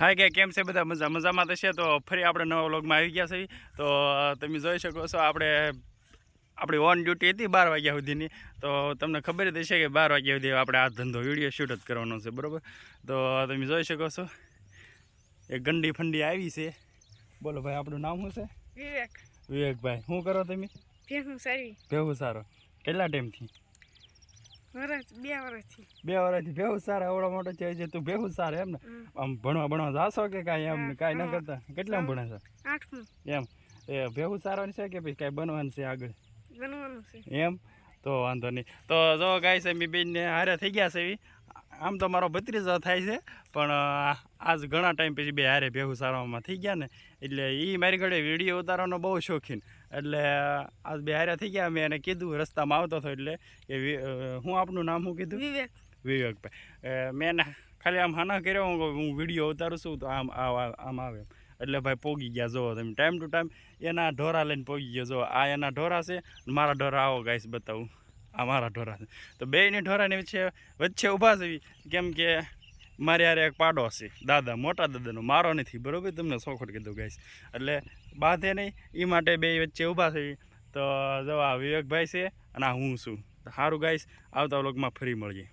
હાય કે કેમ છે બધા? મજા મજામાં થશે તો ફરી આપણે નવા વ્લોગમાં આવી ગયા છે તો તમે જોઈ શકો છો આપણે આપણી ઓન ડ્યુટી હતી બાર વાગ્યા સુધીની. તો તમને ખબર જ હશે કે બાર વાગ્યા સુધી આપણે આ ધંધો વીડિયો શૂટ જ કરવાનો છે બરાબર? તો તમે જોઈ શકો છો એ ગંડી ફંડી આવી છે. બોલો ભાઈ આપણું નામ શું છે? વિવેક. વિવેકભાઈ. શું કરો તમે? ભેગું સારી. ભેવું સારો. કેટલા ટાઈમથી? વરસ બે વર્ષથી બે વર્ષથી ભેવું સારા મોટો છે તું ભેવું સારા એમ ને? આમ ભણવા ભણવા જાશો કે કાંઈ એમ કાંઈ ન કરતા? કેટલા ભણે છે? આઠમું. એમ. એ ભેવું સારવાનું છે કે પછી કાંઈ બનવાનું છે આગળ? બનવાનું છે. એમ? તો વાંધો નહીં. તો જો ગાય છે મી બેનને હારે થઈ ગયા છે એવી. આમ તો મારો ભત્રીજો થાય છે પણ આજ ઘણા ટાઈમ પછી બે હારે ભેગું સારવામાં થઈ ગયા ને એટલે એ મારી ઘડે વીડિયો ઉતારવાનો બહુ શોખીન. એટલે આજ બે હારે થઈ ગયા મેં એને કીધું રસ્તામાં આવતો હતો એટલે એ હું આપનું નામ શું કીધું? વિવેક. વિવેકભાઈ. મેં ખાલી આમ હાના કર્યો હું વીડિયો ઉતારું છું તો આમ આમ આવે એમ. એટલે ભાઈ પોગી ગયા જો તમે ટાઈમ ટુ ટાઈમ એના ઢોરા લઈને પોગી ગયો જો આ એના ઢોરા છે મારા ઢોરા આવો ગાઈશ બતાવું. આ મારા ઢોરા છે. તો બેયની ઢોરાની વચ્ચે વચ્ચે ઊભા છે કેમ કે મારે યારે એક પાડો છે દાદા, મોટા દાદાનો. મારો નથી, બરાબર? તમને સોખોટ કીધું, ગાઈસ. એટલે બાંધે નહીં એ માટે બે વચ્ચે ઊભા થઈ તો જો આ વિવેકભાઈ છે અને હું છું. સારું ગાઈશ આવતા વ્લોગમાં ફરી મળીએ.